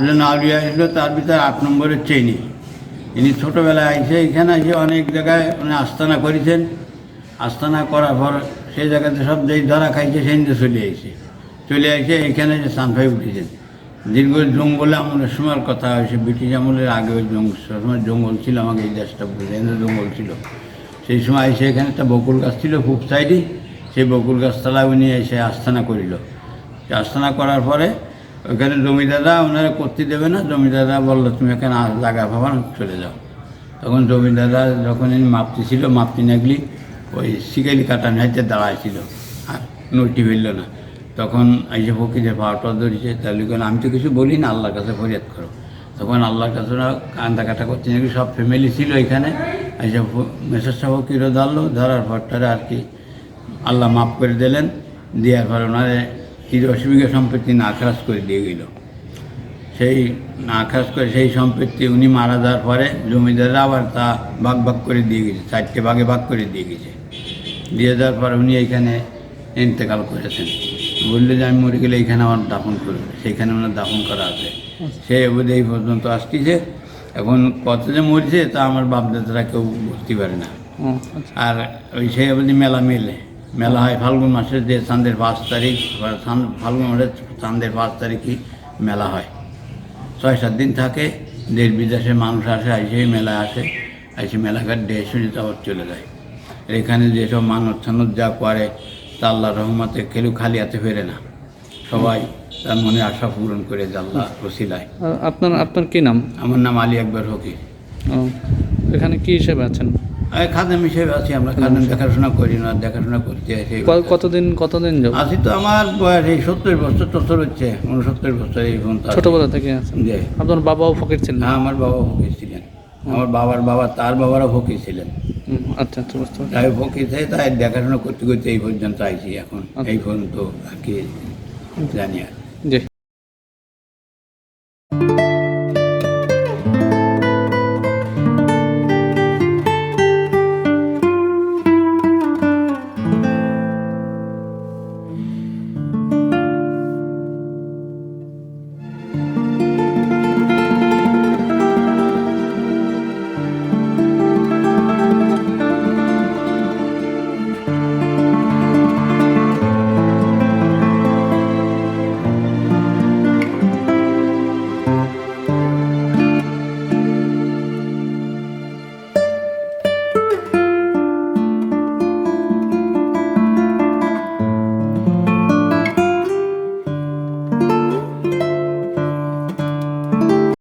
একজন আউলিয়া ছিল তার ভিতরে আট নম্বরের চেনি ইনি ছোটোবেলায় আইসে, এখানে এসে অনেক জায়গায় উনি আস্তানা করেছেন। আস্তানা করার পর সেই জায়গাতে সব যেই ধরা খাইছে, সেই চলে আইছে চলে আইসে, এখানে যে সানফাই উঠেছেন। দীর্ঘ জঙ্গলে আমলের সময়ের কথা হয়েছে, ব্রিটিশ আমলের আগে ওই জঙ্গল সময় জঙ্গল ছিল আমাকে এই দেশটা বুঝে জঙ্গল ছিল। সেই সময় এসে এখানে একটা বকুল গাছ ছিল খুব সাইডে, সেই বকুল গাছ গাছতলা উনি এসে আস্তানা করিল। আস্তানা করার পরে ওখানে জমিদাররা ওনারা করতে দেবে না। জমিদাররা বলল, তুমি এখানে জায়গা পাবা চলে যাও। তখন জমিদাররা যখন মাপতি ছিল, মাপতি নাগলি, ওই শিকালি কাটা নাইতে দাঁড়াইছিল। আর নটি ফেলল না। তখন এই যে ফকিরের পাওয়াটা ধরেছে। তাহলে কেন আমি তো কিছু বলি না, আল্লাহর কাছে ফরিয়াদ করো। তখন আল্লাহর কাছে কান্দা কাটা করতে নাকি সব ফ্যামিলি ছিল এখানে। এই যে মেসেজ সাহ ফকিরও ধরলো, ধরার পরটারে আর কি আল্লাহ মাফ করে দিলেন। দেওয়ার পর ওনারে তির অসুবিধা সম্পত্তি নাখাস করে দিয়ে গেল। সেই নাখাস করে সেই সম্পত্তি উনি মারা যাওয়ার পরে জমিদাররা আবার তা ভাগ ভাগ করে দিয়ে গেছে চারটে ভাগে ভাগ করে দিয়ে গেছে। দিয়ে যাওয়ার পর উনি এইখানে ইন্তেকাল করেছেন। বললে যে আমি মরে গেলে এইখানে আমার দাফন করবে সেইখানে ওনার দাফন করা আছে। সে অবধি এই পর্যন্ত আসতেছে। এখন কত যে মরছে তা আমার বাপদাদারা কেউ বুঝতে পারে না। আচ্ছা। আর ওই সেই অবধি মেলা মেলে মেলা হয় ফাল্গুন মাসের যে চাঁদের পাঁচ তারিখ ফাল্গুন মাসের চাঁদের পাঁচ তারিখই মেলা হয়। ছয় সাত দিন থাকে দেশ বিদেশে মানুষ আসে এসে মেলা আসে এসে মেলাঘাট ডে শুনে চলে যায়। এখানে যেসব মানত ছানত যা করে তা আল্লাহ রহমতে কেউ খালি হাতে ফেরে না। সবাই তার মনে আশা পূরণ করে আল্লাহ রসিলায় আপনার আপনার কি নাম? আমার নাম আলী আকবর হকি এখানে কি হিসেবে আছেন? খাদেম হিসেবে আছি আমরা। খাদেম দেখাশোনা করি না দেখাশোনা করতে আসি। কতদিন কতদিন আছি তো আমার বয়স এই সত্তর বছর টত্তর হচ্ছে উনসত্তর বছর এই। ছোটবেলা থেকে আছেন? আপনার বাবাও ফকির ছিলেন? হ্যাঁ আমার বাবা ফকির ছিলেন। আমার বাবার বাবা তার বাবারও ফকির ছিলেন। আচ্ছা আচ্ছা বুঝতে পারছি। তাই ফকির থেকে তাই দেখাশোনা করতে করতে এই পর্যন্ত আইছি এখন। এই পর্যন্ত আর কি জানি আর। জি।